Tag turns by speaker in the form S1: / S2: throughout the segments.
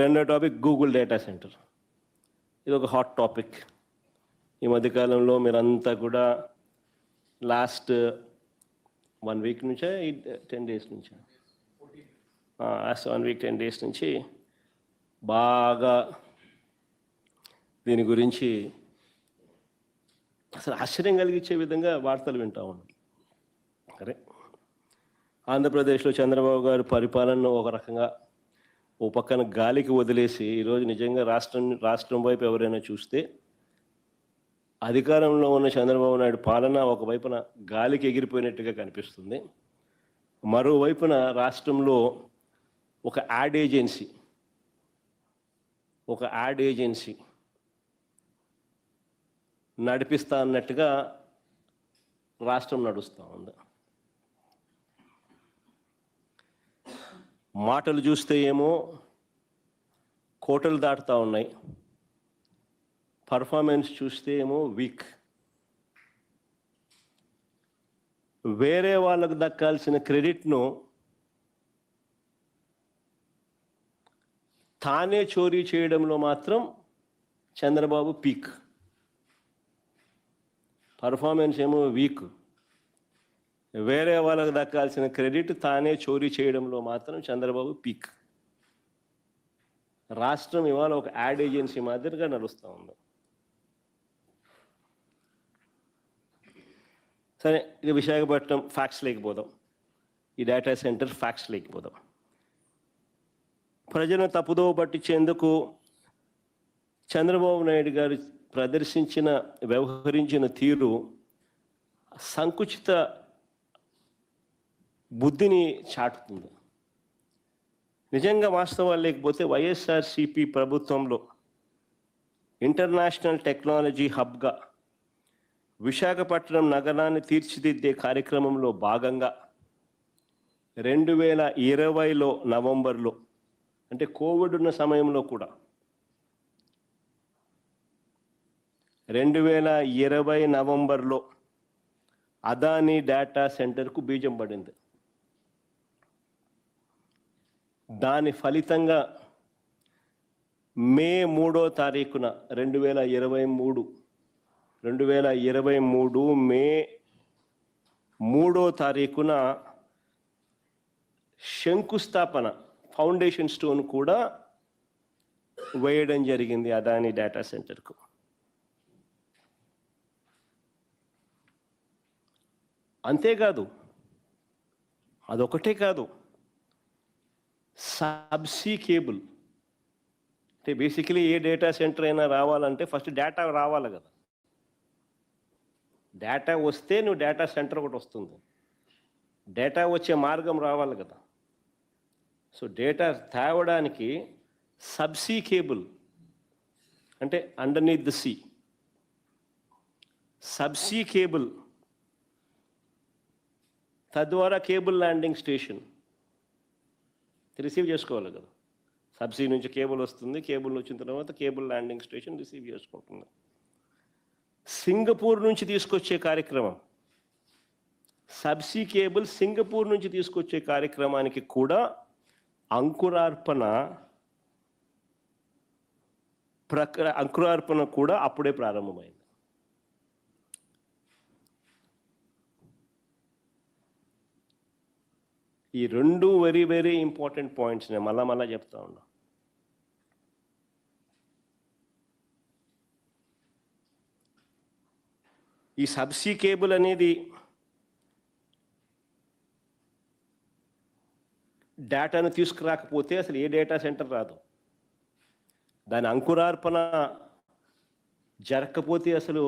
S1: రెండో topic Google data centre ఇది ఒక హాట్ టాపిక్ ఈ మధ్యకాలంలో మీరంతా కూడా లాస్ట్ వన్ వీక్ నుంచే టెన్ డేస్ నుంచే? Last one week ten days నుంచి బాగా దీని గురించి అసలు ఆశ్చర్యం కలిగించే విధంగా వార్తలు వింటా ఉన్నాం. సరే. ఆంధ్రప్రదేశ్లో చంద్రబాబు గారి పరిపాలన ఒక రకంగా ఓ పక్కన గాలికి వదిలేసి ఈరోజు నిజంగా రాష్ట్రం రాష్ట్రం వైపు ఎవరైనా చూస్తే అధికారంలో ఉన్న చంద్రబాబు నాయుడు పాలన ఒకవైపున గాలికి ఎగిరిపోయినట్టుగా కనిపిస్తుంది. మరోవైపున రాష్ట్రంలో ఒక యాడ్ ఏజెన్సీ ఒక యాడ్ ఏజెన్సీ నడిపిస్తా అన్నట్టుగా రాష్ట్రం నడుస్తూ ఉంది. మాటలు చూస్తే ఏమో కోటలు దాటుతూ ఉన్నాయి. పర్ఫార్మెన్స్ చూస్తే ఏమో వీక్ వేరే వాళ్ళకు దక్కాల్సిన క్రెడిట్ను తానే చోరీ చేయడంలో మాత్రం చంద్రబాబు పీక్ పర్ఫార్మెన్స్ ఏమో వీక్ వేరే వాళ్ళకు దక్కాల్సిన క్రెడిట్ తానే చోరీ చేయడంలో మాత్రం చంద్రబాబు పీక్. రాష్ట్రం ఇవాళ ఒక యాడ్ ఏజెన్సీ మాదిరిగా నడుస్తూ ఉంది. సరే ఇక విశాఖపట్నం ఫ్యాక్స్ లేకపోదాం. ఈ డేటా సెంటర్ ఫ్యాక్స్ లేకపోదాం. ప్రజలను తప్పుదోవ పట్టించేందుకు చంద్రబాబు నాయుడు గారు ప్రదర్శించిన వ్యవహరించిన తీరు సంకుచిత బుద్ధిని చాటుతుంది. నిజంగా వాస్తవాలు లేకపోతే వైఎస్ఆర్సిపి ప్రభుత్వంలో ఇంటర్నేషనల్ టెక్నాలజీ హబ్గా విశాఖపట్నం నగరాన్ని తీర్చిదిద్దే కార్యక్రమంలో భాగంగా రెండు వేల ఇరవైలో నవంబర్లో అంటే కోవిడ్ ఉన్న సమయంలో కూడా రెండు వేల ఇరవై నవంబర్లో అదానీ డేటా సెంటర్కు బీజం పడింది. దాని ఫలితంగా మే మూడో తారీఖున రెండు వేల ఇరవై మూడు రెండు వేల ఇరవై మూడు మే మూడో తారీఖున శంకుస్థాపన ఫౌండేషన్ స్టోన్ కూడా వేయడం జరిగింది అదాని డేటా సెంటర్కు. అంతేకాదు అదొకటే కాదు సబ్సీ కేబుల్. అంటే బేసికలీ ఏ డేటా సెంటర్ అయినా రావాలంటే ఫస్ట్ డేటా రావాలి కదా. డేటా వస్తే నువ్వు డేటా సెంటర్ ఒకటి వస్తుంది. డేటా వచ్చే మార్గం రావాలి కదా. సో డేటా తేవడానికి సబ్సీ కేబుల్ అంటే underneath the sea subsea cable. తద్వారా కేబుల్ ల్యాండింగ్ స్టేషన్. రిసీవ్ చేసుకోవాలి కదా. సబ్సీ నుంచి కేబుల్ వస్తుంది కేబుల్ వచ్చిన తర్వాత కేబుల్ ల్యాండింగ్ స్టేషన్ రిసీవ్ చేసుకుంటుంది. సింగపూర్ నుంచి తీసుకొచ్చే కార్యక్రమం. సబ్సీ కేబుల్ సింగపూర్ నుంచి తీసుకొచ్చే కార్యక్రమానికి కూడా అంకురార్పణ ప్రక్ర అంకురార్పణ కూడా అప్పుడే ప్రారంభమైంది. ఈ రెండు వెరీ వెరీ ఇంపార్టెంట్ పాయింట్స్ నేను మళ్ళా మళ్ళా చెప్తా ఉన్నా. ఈ సబ్సీ కేబుల్ అనేది డేటాను తీసుకురాకపోతే అసలు ఏ డేటా సెంటర్ రాదు. దాని అంకురార్పణ జరగకపోతే అసలు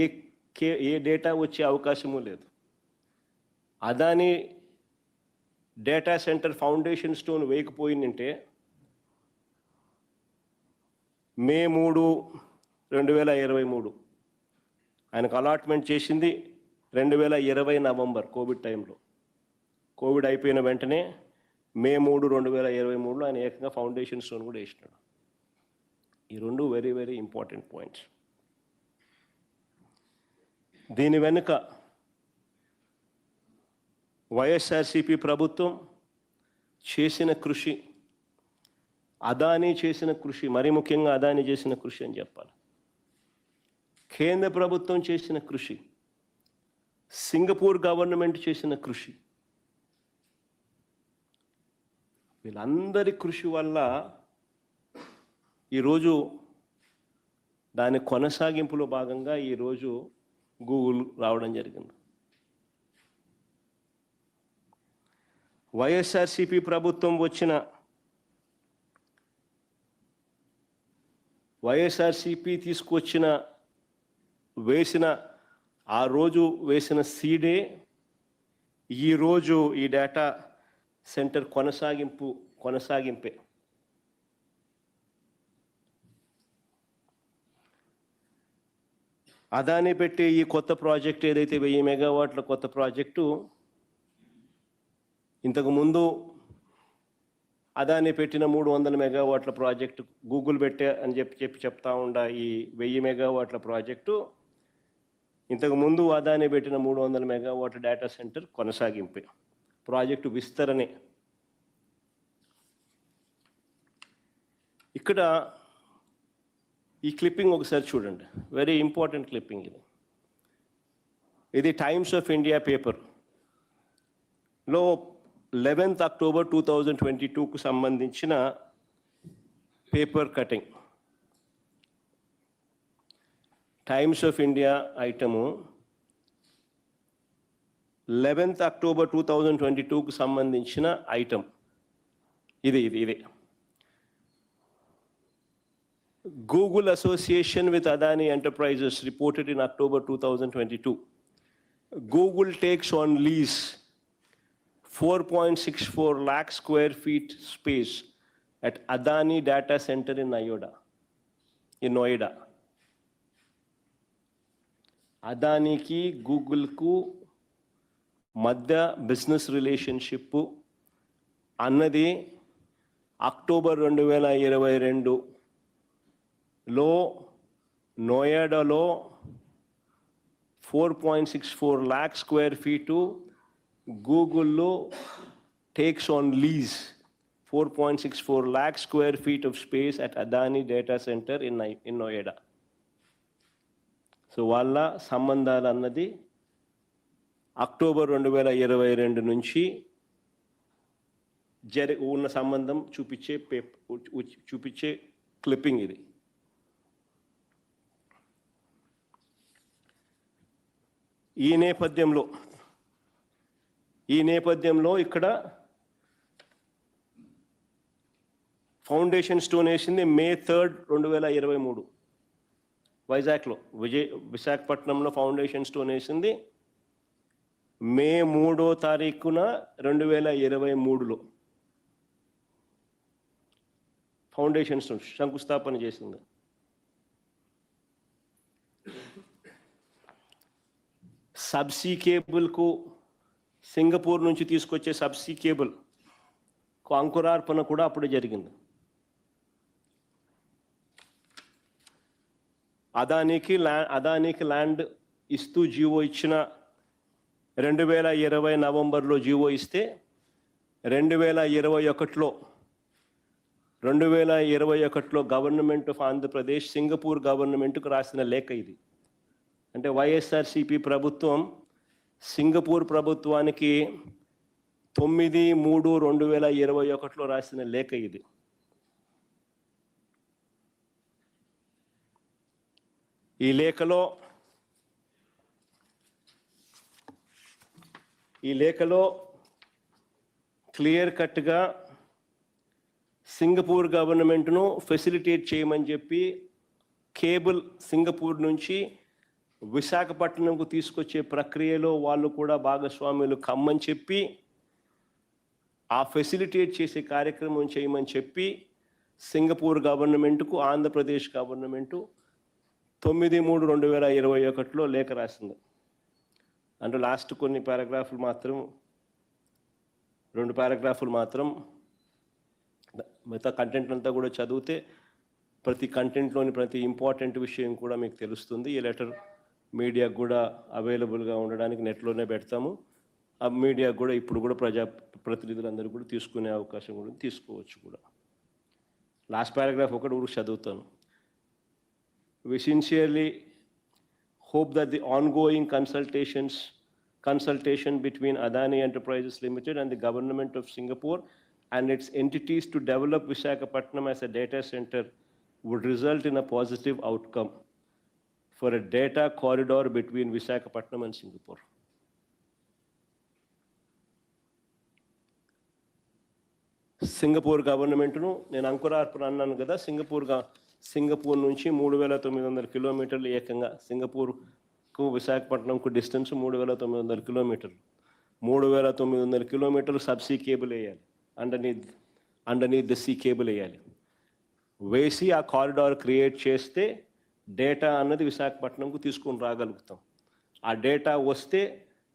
S1: ఏ కే ఏ డేటా వచ్చే అవకాశము లేదు. Adani data center foundation stone వేయకపోయిందంటే May మూడు రెండు వేల ఇరవై మూడు. ఆయనకు అలాట్మెంట్ చేసింది రెండు వేల ఇరవై నవంబర్ కోవిడ్ టైంలో. కోవిడ్ అయిపోయిన వెంటనే మే మూడు రెండు వేల ఇరవై మూడులో ఆయన ఏకంగా ఫౌండేషన్ స్టోన్ కూడా వేసినాడు. ఈ రెండు వెరీ వెరీ ఇంపార్టెంట్ పాయింట్స్ దీని వెనుక వైఎస్ఆర్సిపి ప్రభుత్వం చేసిన కృషి అదానీ చేసిన కృషి మరీ ముఖ్యంగా అదానీ చేసిన కృషి అని చెప్పాలి. కేంద్ర ప్రభుత్వం చేసిన కృషి సింగపూర్ గవర్నమెంట్ చేసిన కృషి వీళ్ళందరి కృషి వల్ల ఈరోజు దాని కొనసాగింపులో భాగంగా ఈరోజు గూగుల్ రావడం జరిగింది. వైఎస్ఆర్సిపి ప్రభుత్వం వచ్చిన వైఎస్ఆర్సిపి తీసుకొచ్చిన వేసిన ఆ రోజు వేసిన సీడే ఈరోజు ఈ డేటా సెంటర్ కొనసాగింపు కొనసాగింపే. అదాని పెట్టే ఈ కొత్త ప్రాజెక్ట్ ఏదైతే వెయ్యి మెగావాట్ల కొత్త ప్రాజెక్టు ఇంతకు ముందు అదాని పెట్టిన మూడు వందల మెగావాట్ల ప్రాజెక్టు గూగుల్ పెట్టే అని చెప్పి చెప్పి చెప్తా ఉండ ఈ వెయ్యి మెగావాట్ల ప్రాజెక్టు. ఇంతకు ముందు అదాని పెట్టిన మూడు వందల మెగావాట్ల డేటా సెంటర్ కొనసాగింపు. ప్రాజెక్టు విస్తరణే ఇక్కడ ఈ క్లిప్పింగ్ ఒకసారి చూడండి. వెరీ ఇంపార్టెంట్ క్లిప్పింగ్ ఇది. ఇది టైమ్స్ ఆఫ్ ఇండియా పేపర్లో eleventh October two thousand twenty టూకు సంబంధించిన paper cutting. Times of India item eleventh October two thousand twenty టూకు సంబంధించిన ఐటమ్. ఇది ఇది ఇదే. Google association with Adani enterprises reported in October two thousand twenty two. Google takes on lease 4.64 lakh square feet space at Adani Data Center in Noida. In Noida. అదానికి గూగుల్కు మధ్య business relationship అన్నది October రెండు వేల ఇరవై రెండులో నోయాడాలో four point six four lakh square feet గూగుల్లో takes on lease four point six four lakh square feet of space at Adani data center in in Noida so వాళ్ళ సంబంధాలు అన్నది అక్టోబర్ రెండు వేల ఇరవై రెండు నుంచి జరి ఉన్న సంబంధం చూపించే పేప్ చూపించే క్లిప్పింగ్ ఇది. ఈ నేపథ్యంలో ఈ నేపథ్యంలో ఇక్కడ ఫౌండేషన్ స్టోన్ వేసింది మే థర్డ్ రెండు వేల ఇరవై మూడు. వైజాగ్లో విజయ్ విశాఖపట్నంలో ఫౌండేషన్ స్టోన్ వేసింది మే మూడో తారీఖున రెండు వేల ఇరవై మూడులో. ఫౌండేషన్ స్టోన్ శంకుస్థాపన చేసింది. సబ్సీ కేబుల్కు సింగపూర్ నుంచి తీసుకొచ్చే సబ్సీ కేబుల్ అంకురార్పణ కూడా అప్పుడు జరిగింది. అదానికి ల్యా అదానికి ల్యాండ్ ఇస్తూ జీవో ఇచ్చిన రెండు వేల ఇరవై నవంబర్లో జీవో ఇస్తే రెండు వేల ఇరవై ఒకటిలో రెండు వేల ఇరవై ఒకటిలో గవర్నమెంట్ ఆఫ్ ఆంధ్రప్రదేశ్ సింగపూర్ గవర్నమెంట్కు రాసిన లేఖ ఇది. అంటే వైఎస్ఆర్సిపి ప్రభుత్వం సింగపూర్ ప్రభుత్వానికి తొమ్మిది మూడు రెండు వేల ఇరవై ఒకటిలో రాసిన లేఖ ఇది. ఈ లేఖలో ఈ లేఖలో క్లియర్ కట్గా సింగపూర్ గవర్నమెంట్ను ఫెసిలిటేట్ చేయమని చెప్పి కేబుల్ సింగపూర్ నుంచి విశాఖపట్నంకు తీసుకొచ్చే ప్రక్రియలో వాళ్ళు కూడా భాగస్వాములు కమ్మని చెప్పి ఆ ఫెసిలిటేట్ చేసే కార్యక్రమం చేయమని చెప్పి సింగపూర్ గవర్నమెంట్కు ఆంధ్రప్రదేశ్ గవర్నమెంటు తొమ్మిది మూడు రెండు వేల ఇరవై ఒకటిలో లేఖ రాసింది. అంటే లాస్ట్ కొన్ని పారాగ్రాఫ్లు మాత్రం రెండు పారాగ్రాఫ్లు మాత్రం మిగతా కంటెంట్ అంతా కూడా చదివితే ప్రతి కంటెంట్లోని ప్రతి ఇంపార్టెంట్ విషయం కూడా మీకు తెలుస్తుంది. ఈ లెటర్ మీడియా కూడా అవైలబుల్గా ఉండడానికి నెట్లోనే పెడతాము. ఆ మీడియా కూడా ఇప్పుడు కూడా ప్రజా ప్రతినిధులందరూ కూడా తీసుకునే అవకాశం కూడా తీసుకోవచ్చు కూడా. లాస్ట్ పారాగ్రాఫ్ ఒకటి ఊరికి చదువుతాను. We sincerely hope that the ongoing consultations consultation between Adani enterprises limited and the government of Singapore and its entities to develop Visakhapatnam as a data center would result in a positive outcome for a data corridor between Visakhapatnam and Singapore. Singapore గవర్నమెంట్ను నేను అంకురార్పణ అన్నాను కదా సింగపూర్గా Singapore నుంచి మూడు వేల తొమ్మిది వందల కిలోమీటర్లు ఏకంగా. సింగపూర్కు విశాఖపట్నంకు డిస్టెన్స్ మూడు వేల తొమ్మిది వందల కిలోమీటర్లు. మూడు వేల తొమ్మిది వందల కిలోమీటర్లు సబ్సీ కేబుల్ వేయాలి. Underneath underneath the sea cable వేయాలి. వేసి ఆ కారిడార్ క్రియేట్ చేస్తే డేటా అన్నది విశాఖపట్నంకు తీసుకొని రాగలుగుతాం. ఆ డేటా వస్తే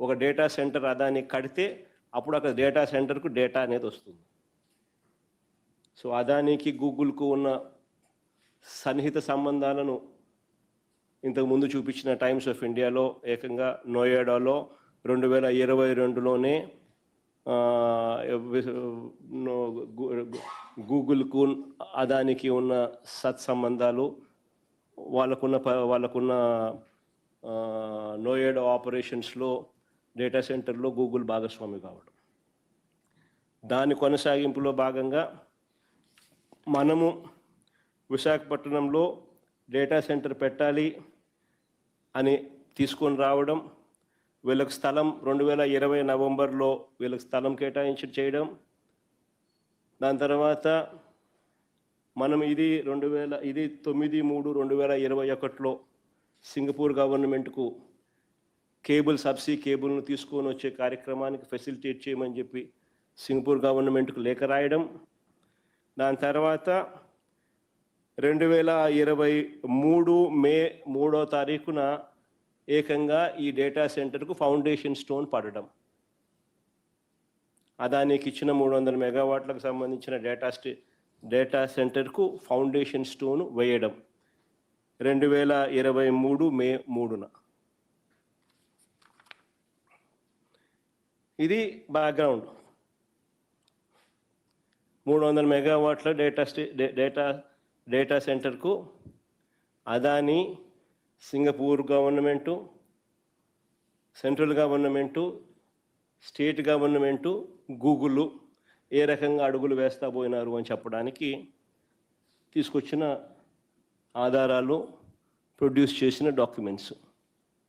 S1: ఒక డేటా సెంటర్ అదాన్ని కడితే అప్పుడు అక్కడ డేటా సెంటర్కు డేటా అనేది వస్తుంది. సో అదానికి గూగుల్కు ఉన్న సన్నిహిత సంబంధాలను ఇంతకు ముందు చూపించిన టైమ్స్ ఆఫ్ ఇండియాలో ఏకంగా నోయేడాలో రెండు వేల ఇరవై రెండులోనే గూగుల్కు అదానికి ఉన్న సత్సంబంధాలు వాళ్ళకున్న ప- వాళ్ళకున్న నోయేడ్ ఆపరేషన్స్లో డేటా సెంటర్లో గూగుల్ భాగస్వామి కావడం. దాని కొనసాగింపులో భాగంగా మనము విశాఖపట్నంలో డేటా సెంటర్ పెట్టాలి అని తీసుకొని రావడం వీళ్ళకి స్థలం రెండు వేల ఇరవై నవంబర్లో వీళ్ళకి స్థలం కేటాయించి చేయడం దాని తర్వాత మనం ఇది రెండు వేల ఇది తొమ్మిది మూడు రెండు వేల ఇరవై ఒకటిలో సింగపూర్ గవర్నమెంట్కు కేబుల్ సబ్సీ కేబుల్ను తీసుకొని వచ్చే కార్యక్రమానికి ఫెసిలిటేట్ చేయమని చెప్పి సింగపూర్ గవర్నమెంట్కు లేఖ రాయడం. దాని తర్వాత రెండు వేల ఇరవై మూడు మే మూడో తారీఖున ఏకంగా ఈ డేటా సెంటర్కు ఫౌండేషన్ స్టోన్ పడడం. అదానికి ఇచ్చిన మూడు వందల మెగావాట్లకు సంబంధించిన డేటా స్టే డేటా సెంటర్కు ఫౌండేషన్ స్టోన్ వేయడం. రెండు వేల ఇరవై మూడు మే మూడున. ఇది బ్యాక్గ్రౌండ్. మూడు వందల మెగావాట్ల డేటా స్టే డేటా డేటా సెంటర్కు Adani Singapore government central government state government Google ఏ రకంగా అడుగులు వేస్తా పోయినారు అని చెప్పడానికి తీసుకొచ్చిన ఆధారాలు ప్రొడ్యూస్ చేసిన డాక్యుమెంట్స్